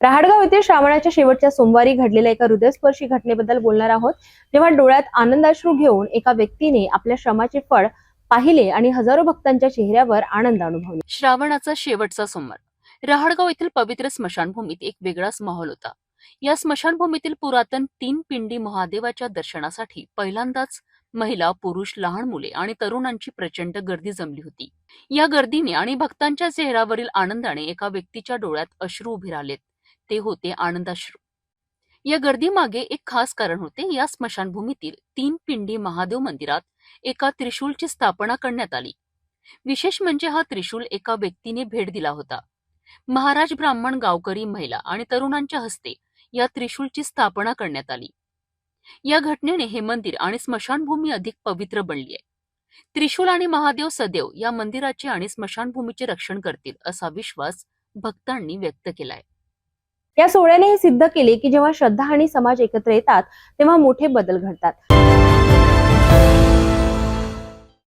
राहाडगाव येथे श्रावणाच्या शेवटच्या सोमवारी घडलेल्या एका हृदयस्पर्शी घटनेबद्दल बोलणार आहोत. जेव्हा डोळ्यात आनंदाश्रू घेऊन एका व्यक्तीने आपल्या श्रमाचे फळ पाहिले आणि हजारो भक्तांच्या चेहऱ्यावर आनंद अनुभवला. श्रावणाचा शेवटचा सोमवार. रहाडगाव येथील पवित्र स्मशानभूमीत एक वेगळाच माहोल होता. या स्मशानभूमीतील पुरातन तीन पिंडी महादेवाच्या दर्शनासाठी पहिल्यांदाच महिला पुरुष लहान मुले आणि तरुणांची प्रचंड गर्दी जमली होती. या गर्दीने आणि भक्तांच्या चेहऱ्यावरील आनंदाने एका व्यक्तीच्या डोळ्यात अश्रू उभे राहिलेत. ते होते आनंदाश्रू. या गर्दीमागे एक खास कारण होते. या स्मशानभूमीतील तीन पिंडी महादेव मंदिरात एका त्रिशूलची स्थापना करण्यात आली. विशेष म्हणजे हा त्रिशूल एका व्यक्तीने भेट दिला होता. महाराज ब्राह्मण गावकरी महिला आणि तरुणांच्या हस्ते या त्रिशूलची स्थापना करण्यात आली. या घटनेने हे मंदिर आणि स्मशानभूमी अधिक पवित्र बनली आहे त्रिशूल आणि महादेव सदैव या मंदिराचे आणि स्मशानभूमीचे रक्षण करतील असा विश्वास भक्तांनी व्यक्त केलाय. या सोहळ्याने हे सिद्ध केले की जेव्हा श्रद्धा आणि समाज एकत्र येतात तेव्हा मोठे बदल घडतात.